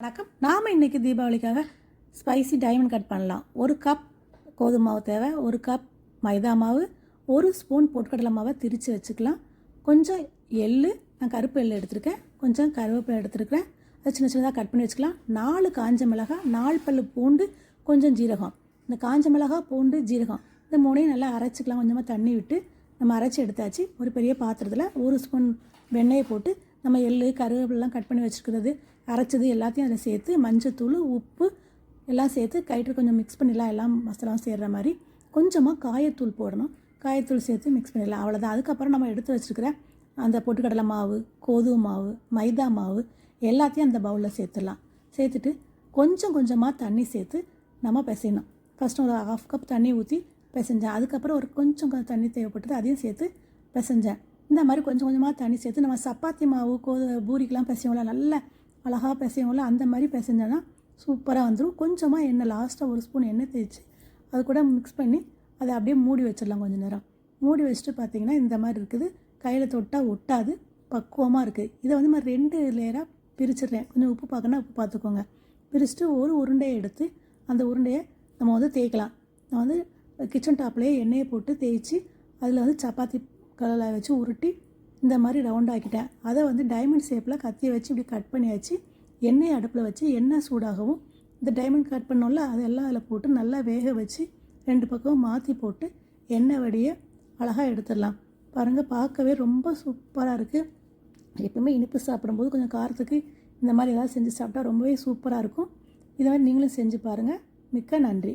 வணக்கம். நாம் இன்றைக்கி தீபாவளிக்காக ஸ்பைசி டைமண்ட் கட் பண்ணலாம். ஒரு கப் கோதுமை மாவு தேவை ஒரு கப் மைதா மாவு ஒரு ஸ்பூன் பொட்டுக்கடலை மாவை திரித்து வச்சுக்கலாம். கொஞ்சம் எள்ளு நான் கருப்பு எள்ளு எடுத்திருக்கேன். கொஞ்சம் கருவேப்பிலை எடுத்துருக்கிறேன். அதை சின்ன சின்னதாக கட் பண்ணி வச்சுக்கலாம். நாலு காஞ்ச மிளகாய் நாலு பல்லு பூண்டு கொஞ்சம் ஜீரகம். இந்த காஞ்ச மிளகாய் பூண்டு ஜீரகம் இந்த மூணையும் நல்லா அரைச்சிக்கலாம். கொஞ்சமாக தண்ணி விட்டு நம்ம அரைச்சி எடுத்தாச்சு. ஒரு பெரிய பாத்திரத்தில் ஒரு ஸ்பூன் வெண்ணெயை போட்டு நம்ம எள் கருவேப்பிலாம் கட் பண்ணி வச்சுருக்கிறது அரைச்சது எல்லாத்தையும் அதில் சேர்த்து மஞ்சத்தூள் உப்பு எல்லாம் சேர்த்து கைட்டு கொஞ்சம் மிக்ஸ் பண்ணிடலாம். எல்லாம் மசாலாவும் சேர்கிற மாதிரி. கொஞ்சமாக காயத்தூள் போடணும். காயத்தூள் சேர்த்து மிக்ஸ் பண்ணிடலாம். அவ்வளோதான் அதுக்கப்புறம் நம்ம எடுத்து வச்சுருக்கிற அந்த பொட்டுக்கடலை மாவு கோதுமை மாவு மைதா மாவு எல்லாத்தையும் அந்த பவுலில் சேர்த்துடலாம். சேர்த்துட்டு கொஞ்சம் கொஞ்சமாக தண்ணி சேர்த்து நம்ம பிசையணும். ஃபஸ்ட்டு ஒரு ஹாஃப் கப் தண்ணி ஊற்றி பிசைஞ்சேன். அதுக்கப்புறம் ஒரு கொஞ்சம் கொஞ்சம் தண்ணி தேவைப்பட்டது அதையும் சேர்த்து பிசைஞ்சேன். இந்த மாதிரி கொஞ்சம் கொஞ்சமாக தண்ணி சேர்த்து நம்ம சப்பாத்தி மாவு கோது பூரிக்கெலாம் பிசைவோம்ல நல்லா அழகாக பிசைவோம்ல அந்த மாதிரி பிசைஞ்சோன்னா சூப்பராக வந்துடும் கொஞ்சமாக எண்ணெய் லாஸ்ட்டாக ஒரு ஸ்பூன் எண்ணெய் தேய்ச்சி அது கூட மிக்ஸ் பண்ணி அதை அப்படியே மூடி வச்சிடலாம் கொஞ்சம் நேரம். மூடி வச்சுட்டு பார்த்தீங்கன்னா இந்த மாதிரி இருக்குது. கையில் தொட்டால் ஒட்டாது பக்குவமாக இருக்குது இதை வந்து நான் ரெண்டு லேயராக பிரிச்சிடுறேன் கொஞ்சம் உப்பு பார்க்கணும் உப்பு பார்த்துக்கோங்க. பிரிச்சுட்டு ஒரு உருண்டையை எடுத்து அந்த உருண்டையை நம்ம வந்து தேய்க்கலாம். நான் வந்து கிச்சன் டாப்லேயே எண்ணெயை போட்டு தேய்ச்சி அதில் வந்து சப்பாத்தி கலரில் வச்சு உருட்டி இந்த மாதிரி ரவுண்ட் ஆக்கிட்டேன். அதை வந்து டைமண்ட் ஷேப்பில் கத்தியை வச்சு இப்படி கட் பண்ணி வச்சு எண்ணெய் அடுப்பில் வச்சு எண்ணெய் சூடாகவும் இந்த டைமண்ட் கட் பண்ணோம்ல அதெல்லாம் அதில் போட்டு நல்லா வேக வச்சு ரெண்டு பக்கமும் மாற்றி போட்டு எண்ணெய் வடியை அழகாக எடுத்துடலாம். பாருங்கள் பார்க்கவே ரொம்ப சூப்பராக இருக்குது எப்பவுமே இனிப்பு சாப்பிடும்போது கொஞ்சம் காரத்துக்கு இந்த மாதிரி ஏதாவது செஞ்சு சாப்பிட்டா ரொம்பவே சூப்பராக இருக்கும். இதை மாதிரி நீங்களும் செஞ்சு பாருங்கள் மிக்க நன்றி.